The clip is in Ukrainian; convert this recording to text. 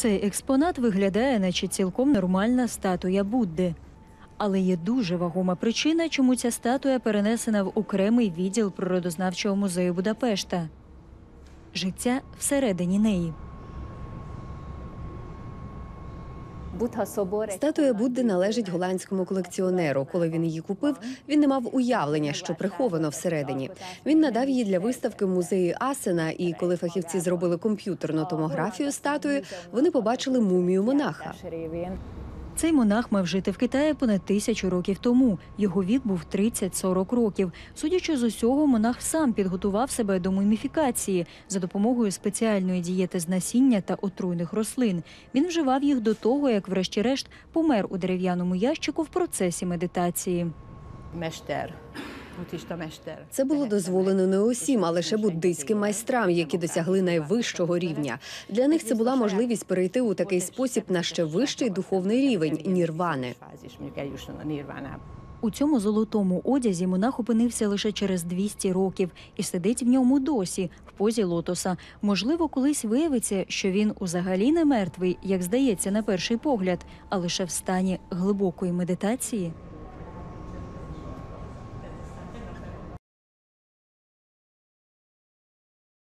Цей експонат виглядає, наче цілком нормальна статуя Будди. Але є дуже вагома причина, чому ця статуя перенесена в окремий відділ природознавчого музею Будапешта. Життя всередині неї. Статуя Будди належить голландському колекціонеру. Коли він її купив, він не мав уявлення, що приховано всередині. Він надав її для виставки в музеї Асена. І коли фахівці зробили комп'ютерну томографію статуї, вони побачили мумію монаха. Цей монах мав жити в Китаї понад тисячу років тому. Його вік був 30-40 років. Судячи з усього, монах сам підготував себе до муміфікації за допомогою спеціальної дієти з насіння та отруйних рослин. Він вживав їх до того, як, врешті-решт, помер у дерев'яному ящику в процесі медитації. Mester. Це було дозволено не усім, а лише буддийським майстрам, які досягли найвищого рівня. Для них це була можливість перейти у такий спосіб на ще вищий духовний рівень нірвани. У цьому золотому одязі монах опинився лише через 200 років і сидить в ньому досі, в позі лотоса. Можливо, колись виявиться, що він узагалі не мертвий, як здається на перший погляд, а лише в стані глибокої медитації.